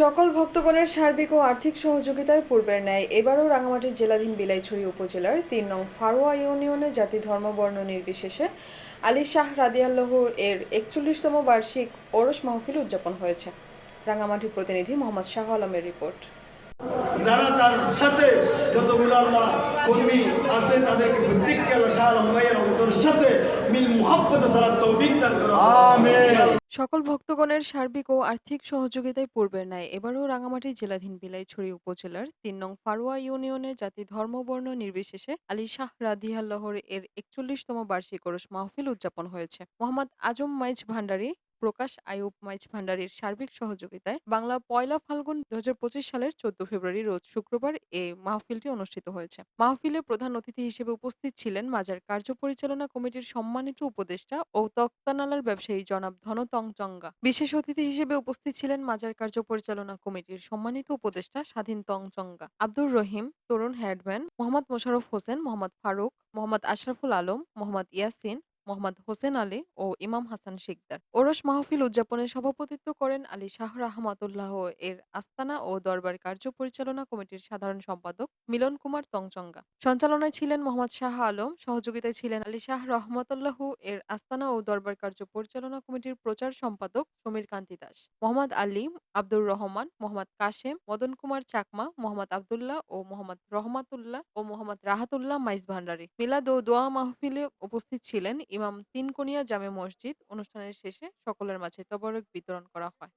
সকল ভক্তগণের সার্বিক ও আর্থিক সহযোগিতায় পূর্বের ন্যায় এবারও রাঙামাটির জেলাধীন বিলাইছড়ি উপজেলার তিন নং ফারোয়া ইউনিয়নে জাতি ধর্ম বর্ণ নির্বিশেষে আলী শাহ রাদিয়াল্লাহ এর একচল্লিশতম বার্ষিক ওরস মাহফিল উদযাপন হয়েছে। রাঙামাটি প্রতিনিধি মোহাম্মদ শাহ আলমের রিপোর্ট। যারা তার সাথে যতগুলো আল্লাহ কর্মী আছে, তাদেরকে প্রত্যেককে আল্লাহ শাহ আলম ভাইয়ের অন্তর সাথে মিল মুহাব্বত সালাত তৌফিক দান করো। আমিন। সকল ভক্তগণের সার্বিক ও আর্থিক সহযোগিতায় পূর্বের নাই এবারও রাঙামাটি জেলাধীন বিলাইছড়ি উপজেলার তিন নং ফারুয়া ইউনিয়নে জাতি ধর্মবর্ণ নির্বিশেষে আলী শাহ রাধিয়াল্লাহর এর একচল্লিশতম বার্ষিক ওরস মাহফিল উদযাপন হয়েছে। মোহাম্মদ আজম মাইজ ভান্ডারী প্রকাশ আয়ুব মাইজ ভান্ডারীর সার্বিক সহযোগিতায় বাংলা পয়লা ফাল্গুন দুই হাজার পঁচিশ সালের চোদ্দ ফেব্রুয়ারি, রোজ শুক্রবার এই মাহফিলটি অনুষ্ঠিত হয়েছে। মাহফিলে প্রধান অতিথি হিসেবে উপস্থিত ছিলেন মাজার কার্য পরিচালনা কমিটির সম্মানিত উপদেষ্টা ও তক্তানালার ব্যবসায়ী জনাব ধনতং চঙ্গা। বিশেষ অতিথি হিসেবে উপস্থিত ছিলেন মাজার কার্য পরিচালনা কমিটির সম্মানিত উপদেষ্টা স্বাধীন তং চঙ্গা। আব্দুর রহিম, তরুণ হেডম্যান, মোহাম্মদ মোশারফ হোসেন, মোহাম্মদ ফারুক, মোহাম্মদ আশরাফুল আলম, মোহাম্মদ ইয়াসিন মোহাম্মদ হোসেন আলী ও ইমাম হাসান শিকদার। ওরস মাহফিল উদযাপনে সভাপতিত্ব করেন আলী শাহ রাহমাতুল্লাহ এর আস্তানা ও দরবার কার্য পরিচালনা কমিটির সাধারণ সম্পাদক মিলন কুমার তংচঙ্গা। সঞ্চালনায় ছিলেন মোহাম্মদ শাহ আলম, সহযোগিতায় ছিলেন আলী শাহ রহমতুল্লাহ এর আস্তানা ও দরবার কার্য পরিচালনা কমিটির প্রচার সম্পাদক সমীর কান্তি দাস, মোহাম্মদ আলী আব্দুর রহমান, মোহাম্মদ কাশেম, মদন কুমার চাকমা, মোহাম্মদ আবদুল্লাহ ও মোহাম্মদ রহমাতুল্লাহ ও মোহাম্মদ রাহাতুল্লাহ মাইজ ভান্ডারী। মিলাদ ও দোয়া মাহফিলে উপস্থিত ছিলেন ইমাম তিনকোনিয়া জামে মসজিদ অনুষ্ঠানের শেষে সকলের মাঝে তবরক বিতরণ করা হয়।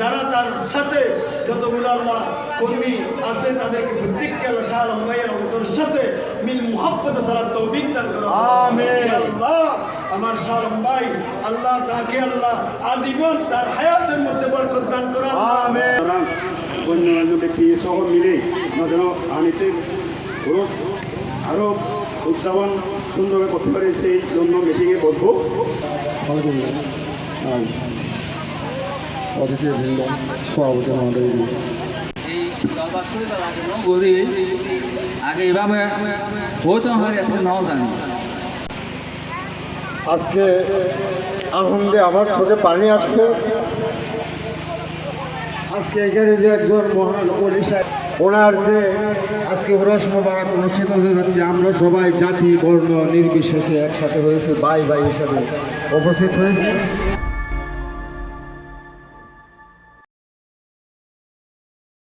যারা তার সাথে যতগুলো আল্লাহ কর্মী আছে, তাদেরকে প্রত্যেককে আল্লাহ অন্তর সাথে মিল মুহাব্বত সালাত তৌফিক দান করো। আমিন। আল্লাহ আমার আলম ভাই আল্লাহ তাকে আল্লাহ আজীবন তার হায়াতের মধ্যে বরকত দান করো। আমিন। অন্যান্য ব্যক্তি সহ মিলে আমরা যেন আনিতে আরও উদযাপন সুন্দরভাবে করতে পারে সেই জন্য মিটিংয়ে বসবো। অতিথি বৃন্দ সভাপতি মহোদয় হয় এখন আজকে আনন্দে আমার চোখে পানি আসছে। আজকে এখানে যে একজন মহান ওনার যে আজকে হরস মোবারক অনুষ্ঠিত হতে যাচ্ছে, আমরা সবাই জাতি, বর্ণ, নির্বিশেষে একসাথে হয়েছে, ভাই ভাই হিসাবে উপস্থিত হয়েছি।